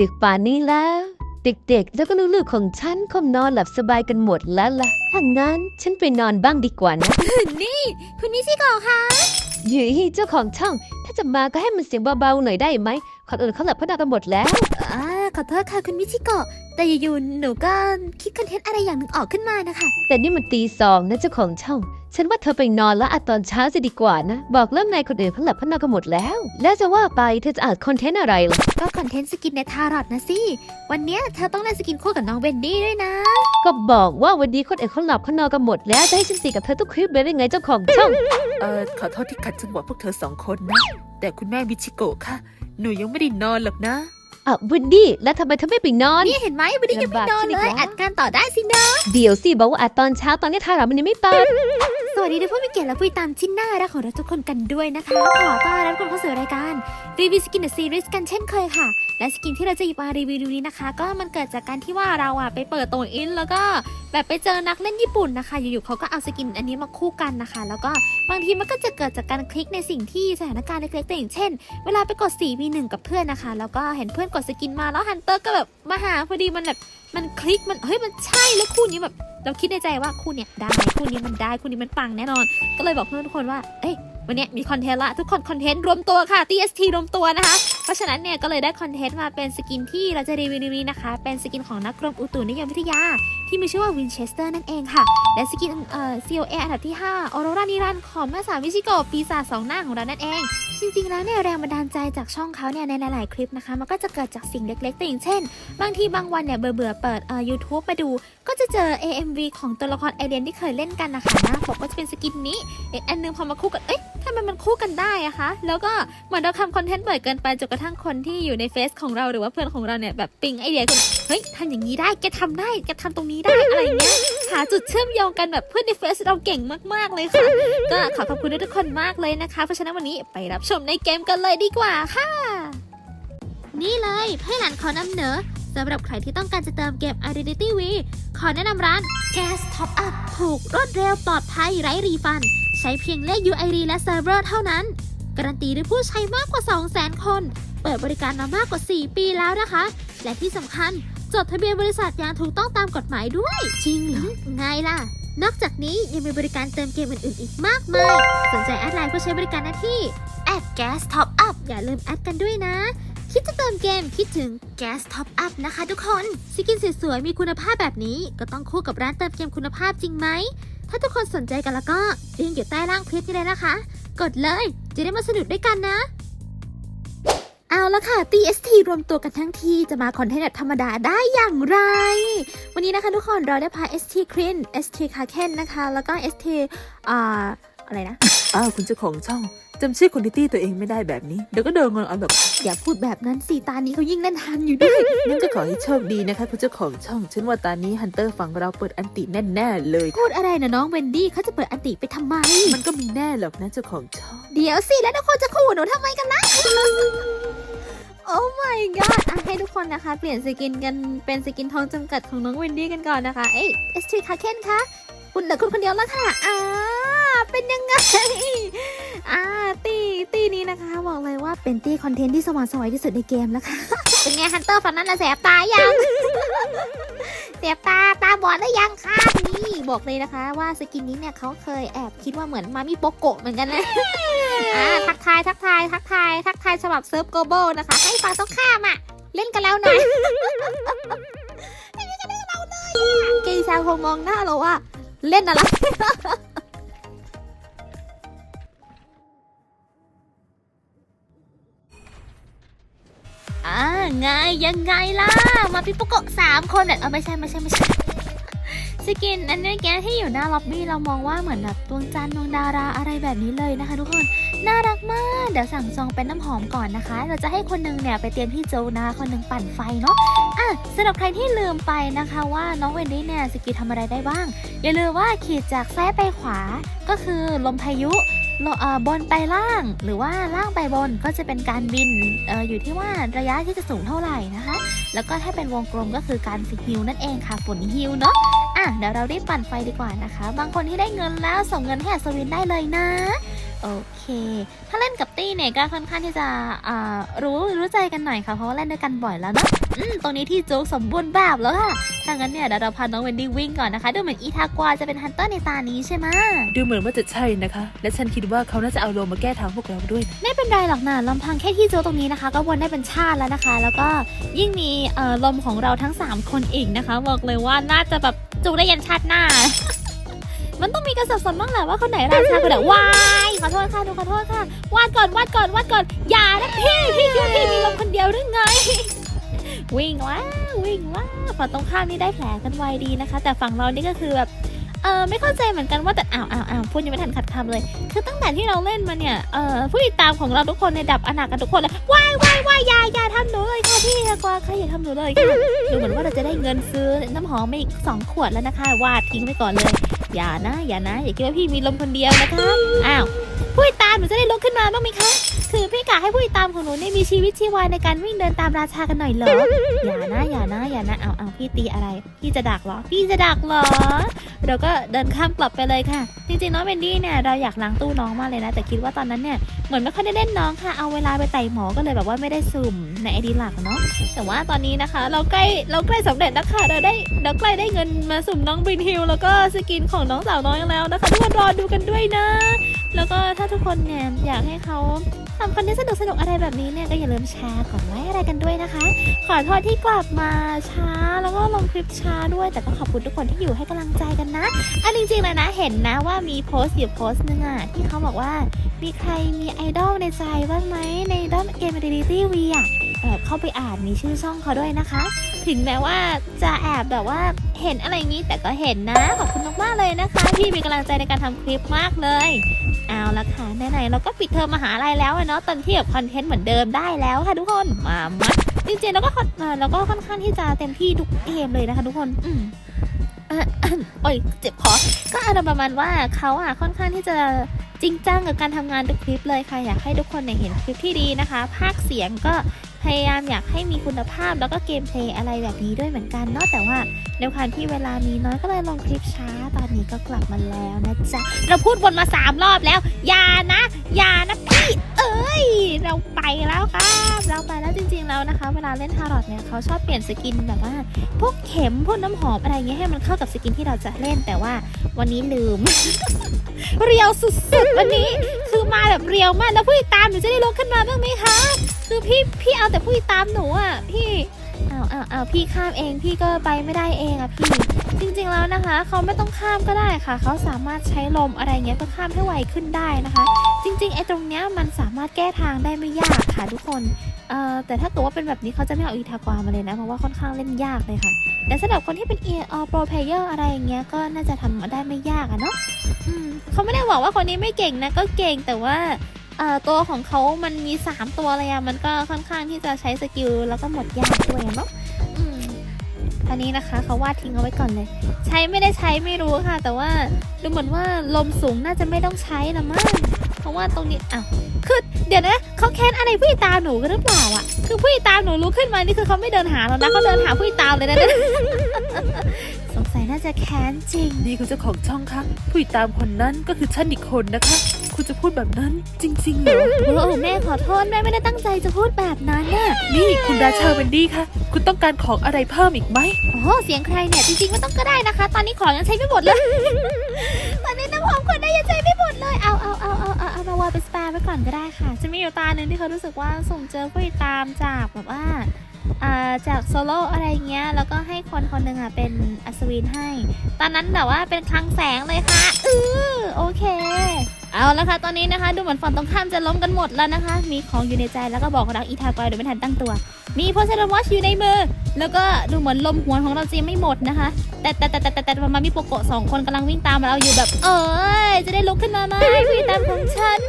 ดึกป่านนี้แล้ว เด็กๆ แล้วก็ลูกๆของฉันคงนอนหลับสบายกันหมดแล้วล่ะถ้างั้นฉันไปนอนบ้างดีกว่านะนี่คุณนิชิโกะคะหยีเจ้าของช่อง ถ้าจะมาก็ให้มันเสียงเบาๆหน่อยได้ไหมคนอื่นเขาหลับเพราะนอนกันหมดแล้วอ่า ขอโทษค่ะคุณนิชิโกะแต่อยู่ๆหนูก็คิดคอนเทนต์อะไรอย่างหนึ่งออกขึ้นมานะคะ แต่นี่มันตีสองนะเจ้าของช่อง ฉันว่าเธอไปนอนแล้วอัดตอนเช้าจะดีกว่านะ บอกเริ่มในคนอื่นเขาหลับเพราะนอนกันหมดแล้ว แล้วจะว่าไปเธอจะอัดคอนเทนต์อะไรล่ะก็คอนเทนต์สกินในทารอตนะสิ วันเนี้ยเธอต้องเล่นสกินคู่กับน้องเวนดี้ด้วยนะ ก็บอกว่าวันนี้คนอื่นเขาหลับเขานอนกันหมดแล้วจะให้ฉันตีกับเธอทุกคลิปเลยได้ไงเจ้าของช่อง เออขอโทษที่ขัดจังหวะพวกเธอสองคนนะ แต่คุณแม่มิชิโกะค่ะ หนูยังไม่ได้นอนหรอกนะ อะวินดี้แล้วทำไมเธอไม่ไปนอน นี่เห็นไหมวันนี้ยังไม่นอนลำบากขึ้นอีเลกยแล้วอัดการต่อได้สินะ เดี๋ยวสิบอกว่าอัดตอนเช้าตอนนี้ทารามันยังไม่เปิด สวัสดีทุกผู้มีเกียรติและผู้ตามชิ้นหน้ารักของเราทุกคนกันด้วยนะคะ ขอต้อนรับทุกคนเข้าสู่รายการรีวิวสกินเดอะซีรีส์กันเช่นเคยค่ะ และสกินที่เราจะหยิบมารีวิวนี้นะคะ ก็มันเกิดจากการที่ว่าเราอะไปเปิดโตอิน แล้วก็แบบไปเจอนักเล่นญี่ปุ่นนะคะ อยู่ๆเขาก็เอาสกินอันนี้มาคู่กันนะคะ แล้วก็บางทีมันก็จะเกิดจากการคลิกในสิ่งที่สถานการณ์เล็กๆตัวอย่างเช่น เวลาไปกด4 v 1กับเพื่อนนะคะ แล้วก็เห็นเพื่อนกดสกินมาแล้วฮันเตอร์ก็แบบมาหาพอดีมันแบบมันคลิกมันเฮ้ยมันใช่แล้วคู่นี้แบบ เราคิดในใจว่าคู่เนี้ยได้คู่นี้มันได้คู่นี้มันปังแน่นอน ก็เลยบอกเพื่อนทุกคนว่า เอ้ยวันเนี้ยมีคอนเทนต์ละทุกคนคอนเทนต์รวมตัวค่ะ TST รวมตัวนะคะ เพราะฉะนั้นเนี่ยก็เลยได้คอนเทนต์มาเป็นสกินที่เราจะรีวิวนี้นะคะ เป็นสกินของนักกรมอุตุนิยมวิทยาที่มีชื่อว่าวินเชสเตอร์นั่นเองค่ะ และสกินเอ่อ COA อันดับที่5ออโรรานิรันของแม่สาวิชิโกปีศาจสองหน้าของเรานั่นเอง จริงๆแล้วเนี่ยแรงบันดาลใจจากช่องเขาเนี่ยในหลายๆคลิปนะคะ มันก็จะเกิดจากสิ่งเล็กๆตัวอย่างเช่น บางทีบางวันเนี่ยเบื่อๆเปิดเอ่อ YouTube ไปดู ก็จะเจอ AMV ของตัวละครไอเดียนที่เคยเล่นกันนะคะหน้าปกก็จะเป็นสกินนี้อีกอันนึงพอมาคู่กันเอ๊ะ ทำไมมันคู่กันได้อะคะ แล้วก็เหมือนเราทำคอนเทนต์บ่อยเกินไปจนกระทั่งคนที่อยู่ในเฟซของเราหรือว่าเพื่อนของเราเนี่ยแบบปิงไอเดียกันเฮ้ยทำอย่างนี้ได้แกทำได้แกทำตรงนี้ได้อะไรเงี้ยหาจุดเชื่อมโยงกันแบบเพื่อนในเฟซเราเก่งมากๆเลยค่ะ ก็ขอขอบคุณทุกคนมากเลยนะคะ เพราะฉะนั้นวันนี้ไปรับชมในเกมกันเลยดีกว่าค่ะ นี่เลยไพ่หลันขอนำเหนอสำหรับใครที่ต้องการจะเติมเกม Identity V ขอแนะนำร้าน Gas Top Up ถูกรวดเร็วปลอดภัยไร้รีฟัน ใช้เพียงเลข UID และเซิร์ฟเวอร์เท่านั้น การันตีด้วยผู้ใช้มากกว่า 200,000 คน เปิดบริการมามากกว่า 4 ปีแล้วนะคะ และที่สำคัญจดทะเบียนบริษัทอย่างถูกต้องตามกฎหมายด้วย จริงเหรอไงล่ะ นอกจากนี้ยังมีบริการเติมเกมอื่นๆอีกมากมาย สนใจแอดไลน์เพื่อใช้บริการหน้าที่แอด Gas Top Up อย่าลืมแอดกันด้วยนะ คิดจะเติมเกมคิดถึง Gas Top Up นะคะทุกคนสกินสวยๆมีคุณภาพแบบนี้ก็ต้องคู่กับร้านเติมเกมคุณภาพจริงไหม ถ้าทุกคนสนใจกันแล้วก็ลิงก์อยู่ใต้ล่างคลิปนี้เลยนะคะ กดเลย จะได้มาสนุกด้วยกันนะ เอาละค่ะ TST รวมตัวกันทั้งทีจะมาคอนเทนต์แบบธรรมดาได้อย่างไร วันนี้นะคะทุกคนเราได้พา ST Crin ST Kaken นะคะ แล้วก็ ST อ่าอะไรนะอ้าวคุณเจ้าของช่อง จำชื่อคุณดิตี้ตัวเองไม่ได้แบบนี้ เดี๋ยวก็โดนงอนเอาแบบอย่าพูดแบบนั้นสิตานี้เขายิ่งเล่นทันอยู่ด้วยนั่นก็ขอให้โชคดีนะคะคุณเจ้าของช่องฉันว่าตอนนี้ฮันเตอร์ฝั่งเราเปิดอันติแน่ๆเลยพูดอะไรนะน้องเวนดี้เขาจะเปิดอันติไปทำไม มันก็มีแน่หรอกนะเจ้าของช่องเดี๋ยวสิแล้วทุกคนจะขู่หนูทำไมกันนะโอ้ my god อะให้ทุกคนนะคะ เปลี่ยนสกินกันเป็นสกินทองจำกัดของน้องเวนดี้กันก่อนนะคะ เอ้ยเอสทีคาเคนคะ คุณเหลือคุณคนเดียวแล้วค่ะอ่า เป็นยังไง อ่าตีตีนี้นะคะบอกเลยว่าเป็นตีคอนเทนต์ที่สว่างสวยที่สุดในเกมแล้วค่ะ เป็นไงฮันเตอร์ฝันนั้นละแสบตายังเสียบตาตาบอดแล้วยังคะนี่บอกเลยนะคะ ว่าสกินนี้เนี่ยเขาเคยแอบคิดว่าเหมือนมามิโปโกะเหมือนกันนะอ่าทักทายทักทายทักทายทักทายฉบับเซิร์ฟโกโบนะคะ ให้ฟังต้องข้ามอะเล่นกันแล้วหน่อยเล่นกันแล้วเลยอะเกย์ชาวคงมองหน้าเราว่าเล่นอะไร ไงยังไงล่ะ มาปิโปโกะสามคนเนี่ยเออไม่ใช่ไม่ใช่ไม่ใช่สกินอันนี้แกที่อยู่หน้าล็อบบี้เรามองว่าเหมือนแบบดวงจันทร์ดวงดาราอะไรแบบนี้เลยนะคะ ทุกคนน่ารักมาก เดี๋ยวสั่งซองเป็นน้ำหอมก่อนนะคะ เราจะให้คนหนึงเนี่ยไปเตรียมที่โจนะคนหนึงปั่นไฟเนาะอะสำหรับใครที่ลืมไปนะคะว่าน้องเวนดี้เนี่ยสกิลทำอะไรได้บ้าง อย่าลืมว่าขีดจากซ้ายไปขวาก็คือลมพายุ บนไปล่างหรือว่าล่างไปบนก็จะเป็นการบินออยู่ที่ว่าระยะที่จะสูงเท่าไหร่นะคะ แล้วก็ถ้าเป็นวงกลมก็คือการฟิกฮิวนั่นเองค่ะฝนฮิวเนาะอะเดี๋ยวเรารีบปั่นไฟดีกว่านะคะ บางคนที่ได้เงินแล้วส่งเงินให้อัศวินได้เลยนะ โอโอเค ถ้าเล่นกับตี้เนี่ยก็ค่อนข้างที่จะอ่ารู้รู้ใจกันหน่อยค่ะ เพราะว่าเล่นด้วยกันบ่อยแล้วเนอะอืมตรงนี้ที่โจ๊กสมบูรณ์แบบแล้วค่ะ ถ้างั้นเนี่ยเดี๋ยวเราพาน้องเวนดี้วิ่งก่อนนะคะ ดูเหมือนอีทากวาจะเป็นฮันเตอร์ในตานี้ใช่ไหมดูเหมือนว่าจะใช่นะคะ และฉันคิดว่าเขาน่าจะเอาโลมาแก้ทางพวกเราด้วยนะไม่เป็นไรหรอกนะลำพังแค่ที่โจ๊กตรงนี้นะคะ ก็วนได้เป็นชาติแล้วนะคะ แล้วก็ยิ่งมีเอ่อลมของเราทั้ง 3 คนอีกนะคะ บอกเลยว่าน่าจะแบบจุได้ยันชาติหน้า มันต้องมีกระสับสนบ้างแหละว่าคนไหนราชาคนไหนวายขอโทษค่ะดูขอโทษค่ะวาดก่อนวาดก่อนวาดก่อนอย่านะพี่พี่คิดว่าพี่มีลมคนเดียวหรือไง วิ่งแล้ววิ่งแล้วฝั่งตรงข้ามนี่ได้แผลกันไวดีนะคะ แต่ฝั่งเรานี่ก็คือแบบเออไม่เข้าใจเหมือนกันว่าแต่อ้าวอ้าวอ้าวพูดยังไม่ทันขัดคำเลย คือตั้งแต่ที่เราเล่นมาเนี่ยเออผู้ติดตามของเราทุกคนในดับอนากันทุกคนเลยว้ายว้ายว้ายยายาทำหนูเลยค่ะพี่กว่าใค่ะอย่าทำหนูเลยค่ะดูเหมือนว่าเราจะได้เงินซื้อน้ำหอมมาอีกสองขวดแล้วนะคะวาดทิ้งไปก่อนเลย อย่านะ อย่านะ อย่าคิดว่าพี่มีลมคนเดียวนะคะ อ้าว ผู้ติดตามหนูจะได้ลุกขึ้นมาบ้างไหมคะ คือพี่กะให้ผู้ติดตามของหนูได้มีชีวิตชีวาในการวิ่งเดินตามราชากันหน่อยเหรอ อย่านะ อย่านะ อย่านะ เอาเอาพี่ตีอะไร พี่จะดักเหรอ พี่จะดักเหรอ เราก็เดินข้ามกลับไปเลยค่ะ จริงๆน้องเบนดี้เนี่ยเราอยากล้างตู้น้องมากเลยนะ แต่คิดว่าตอนนั้นเนี่ยเหมือนไม่ค่อยได้เล่นน้องค่ะ เอาเวลาไปไต่หมอก็เลยแบบว่าไม่ได้สุ่มในไอดีหลักเนาะ แต่ว่าตอนนี้นะคะ เราใกล้เราใกล้สำเร็จแล้วค่ะ เราได้เราใกล้ได้เงินมาสุ่มน้องบรินฮิลแล้วก็สกินของน้องสาวน้อยแล้วนะคะทุกคนรอดูกันด้วยนะ แล้วก็ถ้าทุกคนเนี่ยอยากให้เขา ทำคอนเทนต์สนุกสนุกๆอะไรแบบนี้เนี่ยก็อย่าลืมแชร์กดไลค์อะไรกันด้วยนะคะ ขอโทษที่กลับมาช้าแล้วก็ลงคลิปช้าด้วย แต่ก็ขอบคุณทุกคนที่อยู่ให้กำลังใจกันนะอันจริงๆเลยนะเห็นนะว่ามีโพสต์อยู่โพสต์นึงอะที่เขาบอกว่ามีใครมีไอดอลในใจบ้างไหมในด้านเกม a ด i ตี้วีอะแอบเข้าไปอ่านมีชื่อช่องเขาด้วยนะคะ ถึงแม้ว่าจะแอบแบบว่าเห็นอะไรงนี้แต่ก็เห็นนะ ขอบคุณมากๆเลยนะคะ ที่มีกำลังใจในการทำคลิปมากเลย เอาละค่ะไหนๆเราก็ปิดเทอมมหาลัยแล้วอะเนาะตอนที่แบบคอนเทนต์เหมือนเดิมได้แล้วค่ะทุกคนมามาจริงๆเราก็ค่อนเราก็ค่อนข้างที่จะเต็มที่ทุกเกมเลยนะคะ ทุกคนอืมโอ้ยเจ็บคอก็อารมณ์ประมาณว่าเขาอะค่อนข้างที่จะจริงจังกับการทำงานทุกคลิปเลยค่ะอยากให้ทุกคนเนี่ยเห็นคลิปที่ดีนะคะ ภาคเสียงก็ พยายามอยากให้มีคุณภาพแล้วก็เกมเพลย์อะไรแบบนี้ด้วยเหมือนกันเนาะแต่ว่าในความที่เวลามีน้อยก็เลยลงคลิปช้า ตอนนี้ก็กลับมาแล้วนะจ๊ะ เราพูดวนมาสามรอบแล้ว อย่านะอย่านะพี่เอ้ย เราไปแล้วครับ เราไปแล้วจริงๆแล้วนะคะ เวลาเล่นทารอตเนี่ยเขาชอบเปลี่ยนสกินแบบว่า พวกเข็มพวกน้ำหอมอะไรเงี้ยให้มันเข้ากับสกินที่เราจะเล่นแต่ว่าวันนี้ลืม เรียวสุดๆวันนี้คือมาแบบเรียวมากแล้วผู้ติดตามหนูจะได้ลดขึ้นมาบ้างไหมคะ คือพี่พี่เอาแต่ผู้ติดตามหนูอะพี่เอาเอาเอาพี่ข้ามเองพี่ก็ไปไม่ได้เองอะพี่ จริงๆแล้วนะคะ เขาไม่ต้องข้ามก็ได้ค่ะ เขาสามารถใช้ลมอะไรเงี้ยเพื่อข้ามให้ไวขึ้นได้นะคะ จริงๆไอ้ตรงเนี้ยมันสามารถแก้ทางได้ไม่ยากค่ะทุกคนเอ่อแต่ถ้าเกิดว่าเป็นแบบนี้เขาจะไม่เอาอีทากวามาเลยนะเพราะว่าค่อนข้างเล่นยากเลยค่ะ แต่สำหรับคนที่เป็นเออโปรเพลเยอร์อะไรอย่างเงี้ยก็น่าจะทำมาได้ไม่ยากอะเนาะอืมเขาไม่ได้บอกว่าคนนี้ไม่เก่งนะก็เก่งแต่ว่า ตัวของเขามันมี 3 ตัวเลยอะมันก็ค่อนข้างที่จะใช้สกิลแล้วก็หมดยากด้วยเนาะอันนี้นะคะเขาวาดทิ้งเอาไว้ก่อนเลย ใช้ไม่ได้ใช้ไม่รู้ค่ะ แต่ว่าดูเหมือนว่าลมสูงน่าจะไม่ต้องใช้ละมั้งเพราะว่าตรงนี้อ้าว คือเดี๋ยวนะเขาแค้นอะไรผู้ติดตามหนูกันหรือเปล่าอะ คือผู้ติดตามหนูลุกขึ้นมานี่คือเขาไม่เดินหาเรานะเขาเดินหาผู้ติดตามเลยนะเนี่ยสงสัยน่าจะแค้นจริง นี่คุณเจ้าของช่องคะผู้ติดตามคนนั้นก็คือฉันอีกคนนะคะ คุณจะพูดแบบนั้นจริงๆเหรอโอ้แม่ขอโทษแม่ไม่ได้ตั้งใจจะพูดแบบนั้นน่ะนี่คุณราชาเวนดี้คะคุณต้องการของอะไรเพิ่มอีกไหมโอ้โหเสียงใครเนี่ยจริงๆไม่ต้องก็ได้นะคะ ตอนนี้ของยังใช้ไม่หมดเลยตอนนี้น้ำหอมคนได้ยังใช้ไม่หมดเลยเอาเอาเอาเอาเอาเอามาวางเป็นสปาไว้ก่อนก็ได้ได้ค่ะ จะมีอยู่ตาหนึ่งที่เขารู้สึกว่าส่งเจอผู้ติดตามจากแบบว่าจากโซโล่อะไรเงี้ย แล้วก็ให้คนคนหนึ่งอะเป็นอัศวินให้ ตอนนั้นแบบว่าเป็นคลังแสงเลยค่ะ อือโอเค เอาละค่ะ ตอนนี้นะคะ ดูเหมือนฝั่งตรงข้ามจะล้มกันหมดแล้วนะคะ มีของอยู่ในใจแล้วก็บอกรักอีทากอยโดยไม่ทันตั้งตัว มีโพสเซนวอชอยู่ในมือ แล้วก็ดูเหมือนลมหวนของเราจะยังไม่หมดนะคะ แต่แต่แต่แต่แต่แต่มามีโปโกะสองคนกำลังวิ่งตามเราอยู่แบบ เอ้ยจะได้ลุกขึ้นมาไหมพี่ตามของฉัน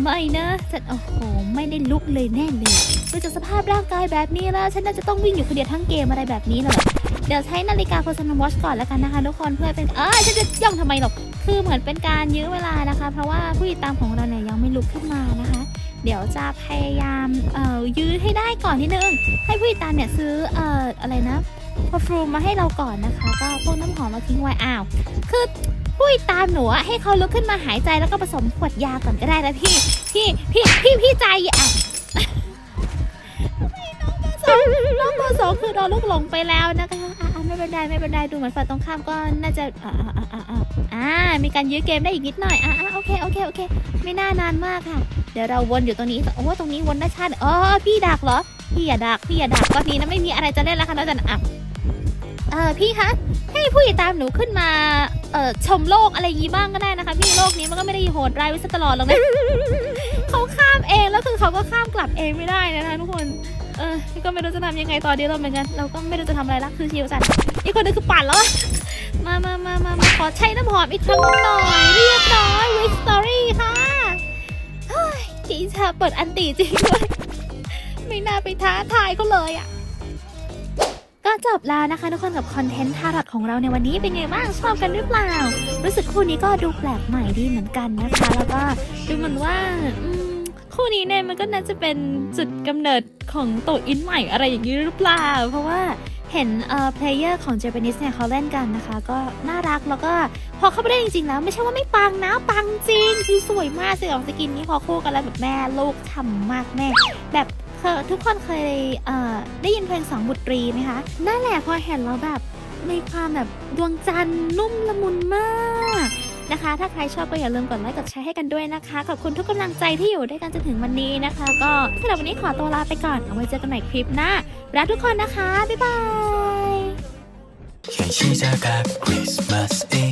ไม่นะฉันโอ้โหไม่ได้ลุกเลยแน่เลยดูจากสภาพร่างกายแบบนี้แล้วฉันน่าจะต้องวิ่งอยู่คนเดียวทั้งเกมอะไรแบบนี้เลยเดี๋ยวใช้นาฬิกาโพสเซนวอชก่อนแล้วกันนะคะทุกคนเพื่อเป็นเอ้ยฉันจะย่องทำไมหรอกคือเหมือนเป็นการยื้อเวลานะคะ เพราะว่าผู้ติดตามของเราเนี่ยยังไม่ลุกขึ้นมานะคะ เดี๋ยวจะพยายามเอ่อยื้อให้ได้ก่อนนิดนึงให้ผู้ติดตามเนี่ยซื้อเอ่ออะไรนะพอฟรูมมาให้เราก่อนนะคะ ก็พวกน้ำหอมมาทิ้งไว้อ้าวคือ พูดตามหนูอะให้เขาลุกขึ้นมาหายใจแล้วก็ผสมขวดยาก่อนก็ได้นะพี่พี่พี่พี่พี่ใจอะน้องเบอร์สองคือโดนลูกหลงไปแล้วนะคะอะอะไม่เป็นไรไม่เป็นไรดูเหมือนฝ่ายตรงข้ามก็น่าจะอ่าอ่าอ่าอ่าอ่ามีการยื้อเกมได้อีกนิดหน่อยอ่าอ่าโอเคโอเคโอเค ไม่น่านานมากค่ะ เดี๋ยวเราวนอยู่ตรงนี้โอ้ตรงนี้วนได้ชาติอ๋อพี่ดักเหรอพี่อย่าดักพี่อย่าดักตอนนี้นะไม่มีอะไรจะเล่นแล้วค่ะนอกจากอะเออพี่คะ ให้ผู้ติดตามหนูขึ้นมา เอ่อ ชมโลกอะไรอยางงี้บ้างก็ได้นะคะ พี่โลกนี้มันก็ไม่ได้โหดร้ายไว้ซะตลอดหรอกนะ เขาข้ามเองแล้วคือเขาก็ข้ามกลับเองไม่ได้นะคะทุกคน เออก็ไม่รู้จะทำยังไงตอนนี้เราเหมือนกัน เราก็ไม่รู้จะทำอะไรละคือชิวจัดอีกคนนึงคือปั่นแล้ว มามามามามาขอใช้น้ำหอมอีกครั้งหน่อยเรียบร้อยวิสตอรี่ค่ะจีชาเปิดอันตีจริงด้วยไม่น่าไปท้าทายเขาเลยอะ ก็จบแล้วนะคะทุกคนกับคอนเทนต์ทารอตของเราในวันนี้เป็นไงบ้างชอบกันหรือเปล่า รู้สึกคู่นี้ก็ดูแปลกใหม่ดีเหมือนกันนะคะ แล้วก็ดูเหมือนว่าคู่นี้เนี่ยมันก็น่าจะเป็นจุดกำเนิดของโตอินใหม่อะไรอย่างนี้หรือเปล่า เพราะว่าเห็นเอ่อเพลเยอร์ของเจแปนิสเนี่ยเขาเล่นกันนะคะ ก็น่ารักแล้วก็พอเข้าไปได้จริงๆแล้ว ไม่ใช่ว่าไม่ปังนะปังจริงคือสวยมากสของสกินนี้พอคู่กันแล้วแบบแม่ลูกฉ่ำมากแม่ แบบ เคยทุกคนเคยเอ่อได้ยินเพลงสองบุตรีไหมคะนั่นแหละพอเห็นแล้วแบบมีความแบบดวงจันทร์นุ่มละมุนมากนะคะ ถ้าใครชอบก็อย่าลืมกดไลค์กดแชร์ให้กันด้วยนะคะ ขอบคุณทุกกำลังใจที่อยู่ด้วยกันจนถึงวันนี้นะคะ ก็สำหรับวันนี้ขอตัวลาไปก่อนเอาไว้เจอกันใหม่คลิปหน้ารักทุกคนนะคะบ๊ายบาย